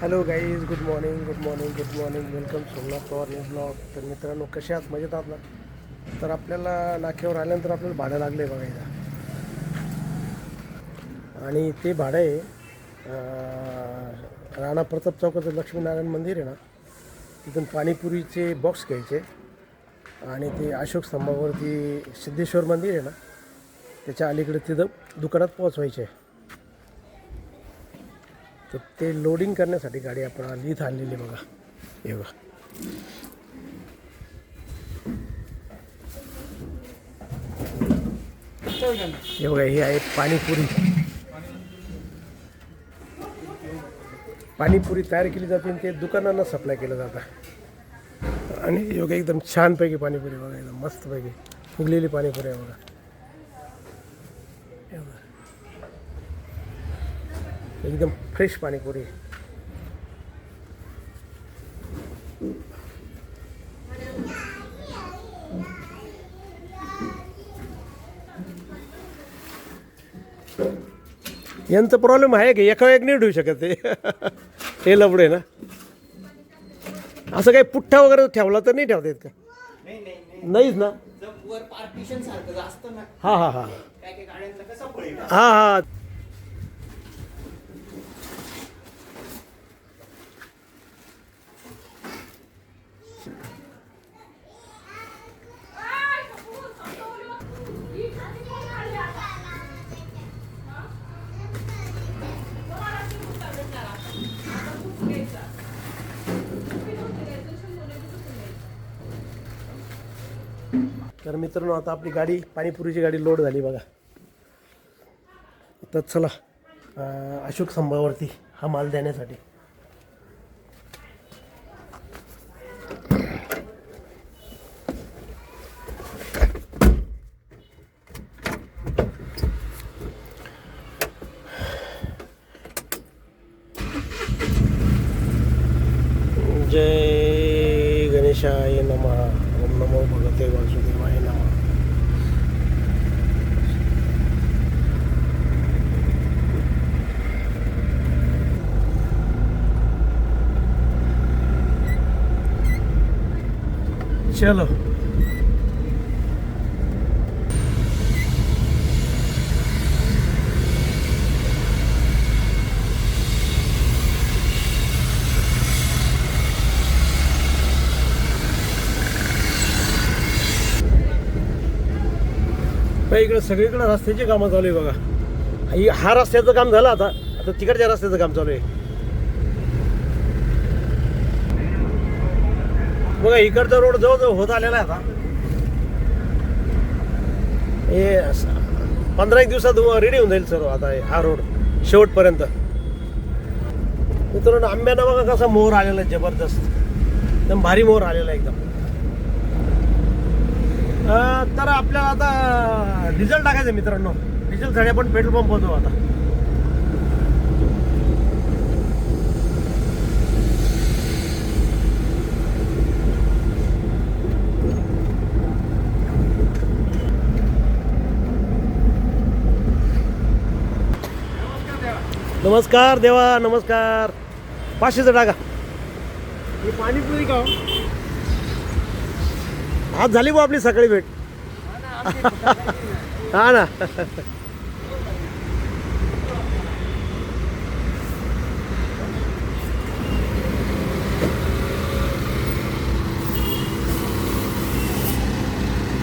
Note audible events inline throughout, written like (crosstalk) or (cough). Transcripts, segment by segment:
Hello guys good morning good morning good morning welcome Somnath Pawar news blog तर मित्रांनो कसे आहात? मजेत आहात ना? तर आपल्याला नाक्यावर आल्यानंतर आपल्याला भाडं लागलं आहे बघायला आणि ते भाडं आहे राणा प्रताप चौकाचं लक्ष्मीनारायण मंदिर आहे ना? तिथून पाणीपुरीचे बॉक्स घ्यायचे. आणि ते अशोक स्तंभावरती सिद्धेश्वर मंदिर आहे ना? त्याच्या अलीकडे तिथं दुकानात पोहोचवायचे. आहे तर ते लोडिंग करण्यासाठी गाडी आपण आली इथं आणलेली बघा. हे बघा. हे बघा हे आहे पाणीपुरी. पाणीपुरी तयार केली जाते आणि ते दुकानांना सप्लाय केलं जातं. आणि योगा एकदम छानपैकी पाणीपुरी बघा एकदम मस्तपैकी फुगलेली पाणीपुरी आहे बघा हे बघा. एकदम फ्रेश पाणीपुरी. यांचा प्रॉब्लेम आहे की एका एक नाही ठेवू शकत ते. (laughs) हे लफडे ना. असं काही पुठ्ठा वगैरे ठेवला तर नाही ठेवता येत का? नाही नाही नाही. नाहीच ना. हा हा हा. हा हा. तर मित्रांनो आता आपली गाडी पाणीपुरीची गाडी लोड झाली बघा. तर चला अशोक स्तंभावरती हा माल देण्यासाठी. चलो। बाई इकडे सगळीकडे रस्त्याची कामं चालू आहे बघा. हा रस्त्याचं काम झालं आता. आता तिकडच्या रस्त्याचं काम चालू आहे. बघा इकडचा रोड जवळजवळ होत आलेला आहे आता. हे पंधरा एक दिवसात रेडी होऊन जाईल सर्व आता हा रोड शेवटपर्यंत. मित्रांनो आंब्यानं बघा कसा मोहर आलेला आहे जबरदस्त. एकदम भारी मोहर आलेला आहे एकदम. तर आपल्याला आता डिझेल टाकायचं आहे मित्रांनो. डिझेलसाठी आपण पेट्रोल पंप होतो आता. नमस्कार देवा नमस्कार. पाचशेचं टाका ही पाणीपुरी का? आज झाली बा आपली सकाळी भेट. हा ना.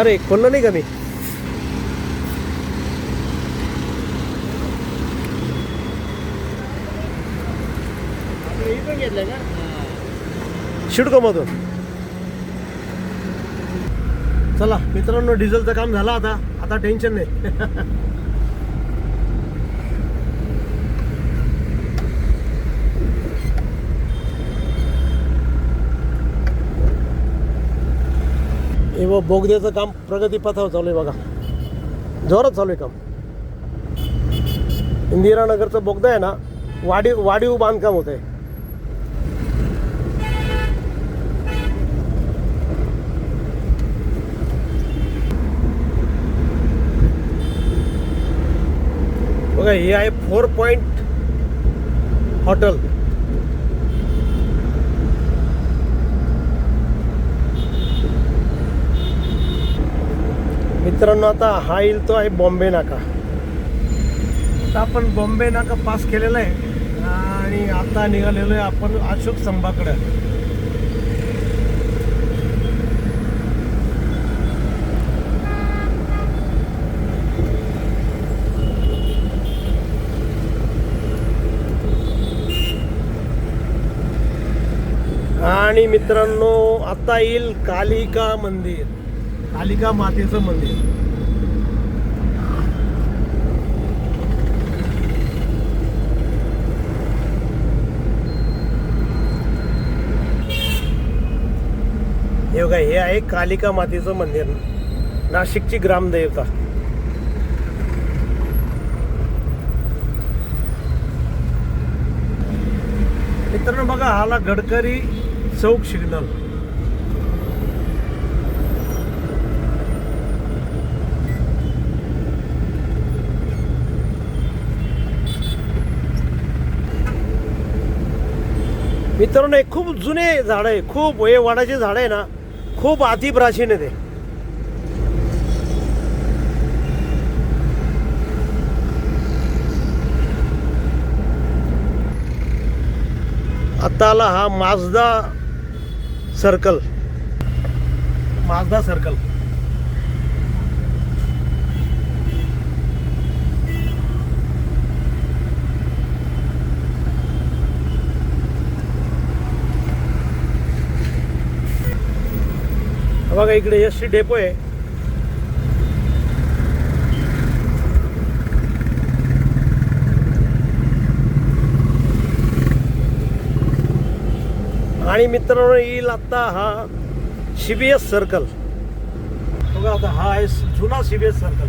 अरे खोललं नाही का मी? शिडकोमधून चला मित्रांनो डिझेलचं काम झालं आता. आता टेन्शन नाही. (laughs) व बोगद्याचं काम प्रगतीपथावर चालू आहे बघा. जोरात चालू आहे काम. इंदिरानगरचं बोगदा आहे ना वाढीव वाढीव बांधकाम होत आहे बघा हे आहे फोर पॉईंट हॉटेल मित्रांनो आता हा येईल तो आहे बॉम्बे नाका. आता आपण बॉम्बे नाका पास केलेला आहे. आणि आता निघालेलो आहे आपण अशोक स्तंभाकडे. आणि मित्रांनो आता येईल कालिका मंदिर. कालिका मातेचं मंदिर. हे बघा हे आहे कालिका मातेचं मंदिर. नाशिकची ग्रामदेवता. मित्रांनो बघा हाला गडकरी चौक सिग्नल. मित्रांनो हे खूप जुने झाड आहे. खूप हे वडाचे झाड आहे ना. खूप अति प्राचीन आहे ते. आता आला हा माजदा सर्कल. Mazda circle. बघा इकडे एस टी डेपो आहे. आणि मित्रांनो येईल आता हा सी बी एस सर्कल. बघा आता हा आहे जुना सी बी एस सर्कल.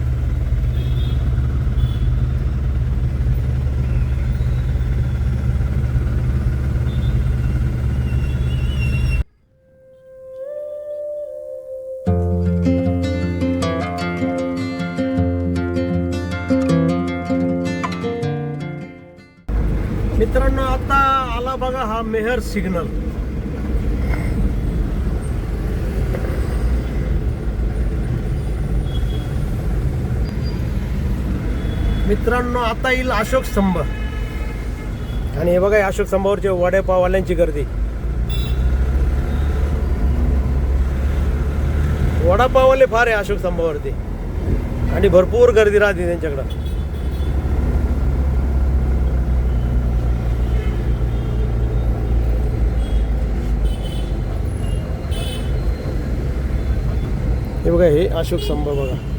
मित्रांनो आता आला बघा हा मेहर सिग्नल. मित्रांनो आता येईल अशोक स्तंभ. आणि हे बघा अशोक स्तंभावरचे वडेपाववाल्यांची गर्दी. वडापाववाले फार आहे अशोक स्तंभावरती. आणि भरपूर गर्दी राहते त्यांच्याकडं. हे बघा हे अशोक स्तंभ बघा.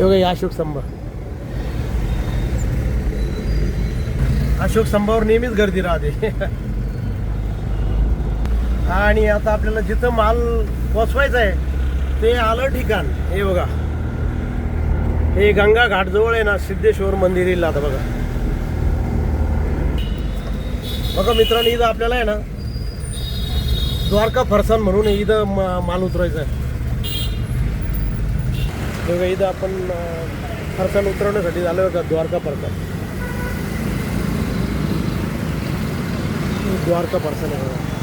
हे अशोक स्तंभ. अशोक स्तंभावर नेहमीच गर्दी राहते. (laughs) आणि आता आपल्याला जिथं माल पोचवायचा आहे ते आलं ठिकाण. हे बघा. हे गंगा घाटजवळ आहे ना सिद्धेश्वर मंदिर येईल आता बघा. बघा मित्रांनो इथं आपल्याला आहे ना द्वारका फरसान म्हणून इथं माल उतरायचा आहे. बघा इथं आपण अं, फरसान उतरवण्यासाठी झालं का द्वारका फरसान द्वारका फरसान आहे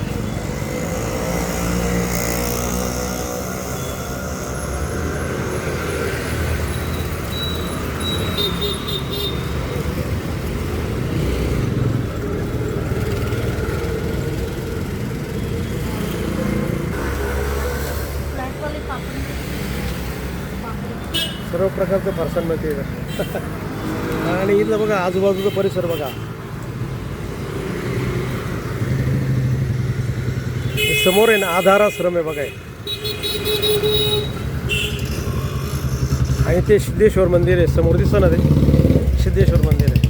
सर्व प्रकारचं फरसान मिळते. आणि इथलं बघा आजूबाजूचा परिसर बघा. समोर आहे ना आधाराश्रम आहे बघा. आणि ते सिद्धेश्वर मंदिर आहे समोर दिसतं ना ते? सिद्धेश्वर मंदिर आहे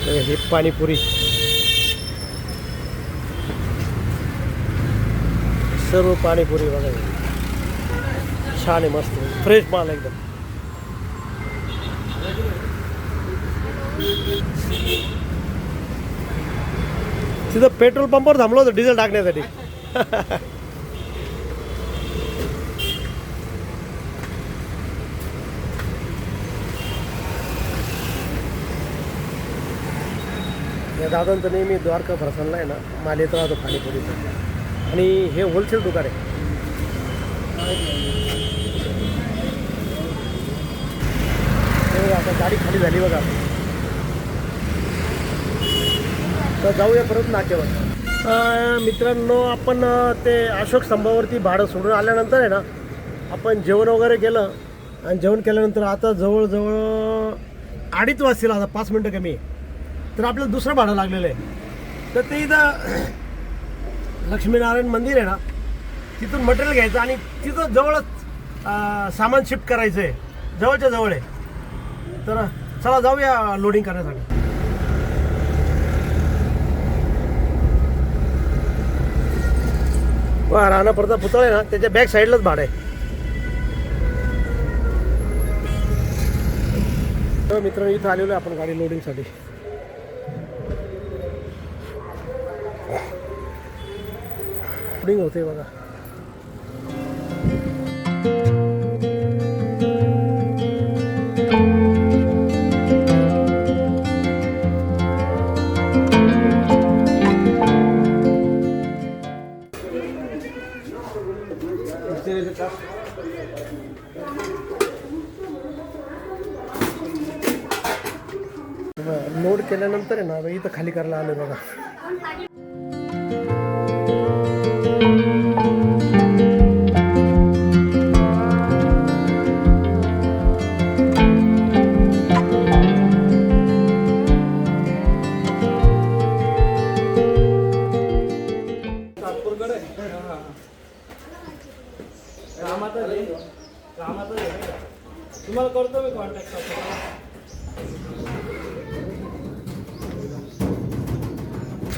बघा, हे पाणीपुरी. सर्व पाणीपुरी बघा. छान आहे मस्त फ्रेश माल एकदम. तिथं पेट्रोल पंपवर थांबलो होतो डिझेल टाकण्यासाठी. (laughs) दादांचं नेहमी द्वारका प्रसन्नला आहे ना माल येत राहतो पाणीपुरीचं आणि हे होलसेल दुकान आहे. आता गाडी खाली झाली बघा. तर जाऊया परत नाक्यावर. मित्रांनो आपण ते अशोक स्तंभावरती भाडं सोडून आल्यानंतर आहे ना आपण जेवण वगैरे केलं. आणि जेवण केल्यानंतर आता जवळजवळ अडीच वाजतील आता पाच मिनटं कमी आहे. तर आपल्याला दुसरं भाडं लागलेलं आहे. तर ते इथं लक्ष्मीनारायण मंदिर आहे ना तिथून मटेरियल घ्यायचं आणि तिथं जवळच सामान शिफ्ट करायचं आहे. जवळच्या जवळ आहे. तर चला जाऊया लोडिंग करण्यासाठी. राणा प्रताप पुतळा आहे ना त्याच्या बॅक साईडलाच भाडं आहे. तर मित्रांनो इथं आलेलो आहे आपण गाडी लोडिंगसाठी लोडिंग होते बघा. लोड केल्यानंतर आहे ना इथं खाली करायला आलं बघा.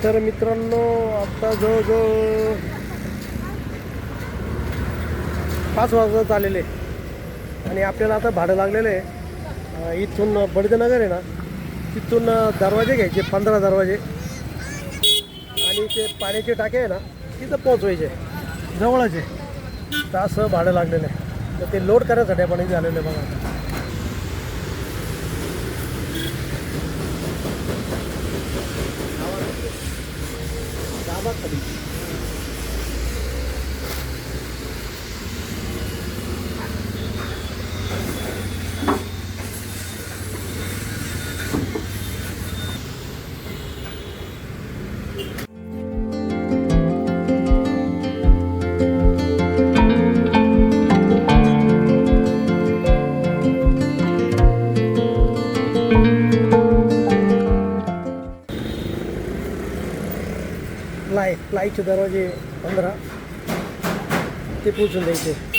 तर मित्रांनो आता जवळजवळ पाच वाजत आलेले आणि आपल्याला आता भाडं लागलेलं आहे. इथून बडदनगर आहे ना तिथून दरवाजे घ्यायचे पंधरा दरवाजे. आणि ते पाण्याचे टाके आहे ना तिथं पोचवायचे जवळच आहे. तर असं भाडं लागलेलं आहे. तर ते लोड करण्यासाठी आपण इथे आलेलं आहे बघा. प्लाय प्लायचे दरवाजे पंधरा ते पोचून द्यायचे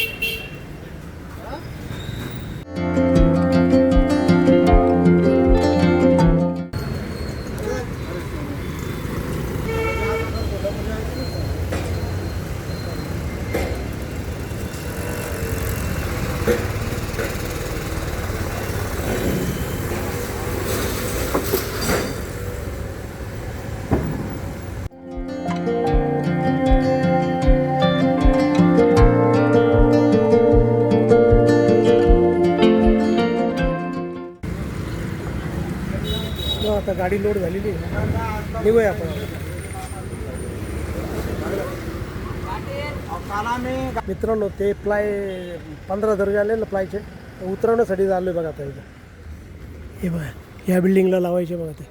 गाडी लोड झालेली आहे. निघूया आपण. मित्रांनो ते प्लाय पंधरा दर्जे आले ना प्लायचे उतरवण्यासाठी झालो बघा आता इथं. हे बघा ह्या बिल्डिंगला लावायचे बघा ते.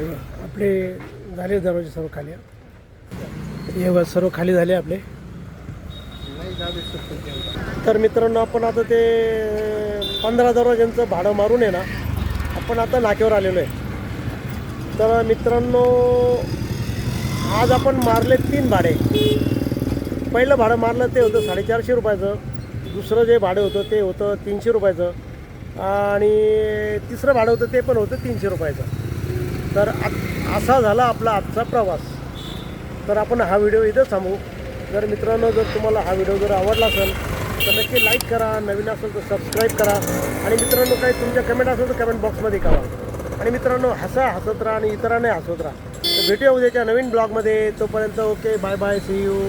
आपले झाले दरवाजे सर्व खाली. हे सर्व खाली झाले आपले. तर मित्रांनो आपण आता ते पंधरा दरवाज्यांचं भाडं मारून आहे ना आपण आता नाक्यावर आलेलो आहे. तर मित्रांनो आज आपण मारले तीन भाडे. पहिलं भाडं मारलं ते होतं साडेचारशे रुपयाचं. दुसरं जे भाडं होतं ते होतं तीनशे रुपयाचं. आणि तिसरं भाडं होतं ते पण होतं तीनशे रुपयाचं. तर आ असा झाला आपला आजचा प्रवास. तर आपण हा व्हिडिओ इथं थांबू. जर मित्रांनो जर तुम्हाला हा व्हिडिओ जर आवडला असेल तर नक्की लाईक करा. नवीन असेल तर सबस्क्राईब करा. आणि मित्रांनो काही तुमच्या कमेंट असेल तर कमेंट बॉक्समध्ये करा आणि मित्रांनो हसा हसत राहा आणि इतरांनाही हसत राहा. तर भेटूया उद्याच्या नवीन ब्लॉगमध्ये तोपर्यंत okay bye bye see you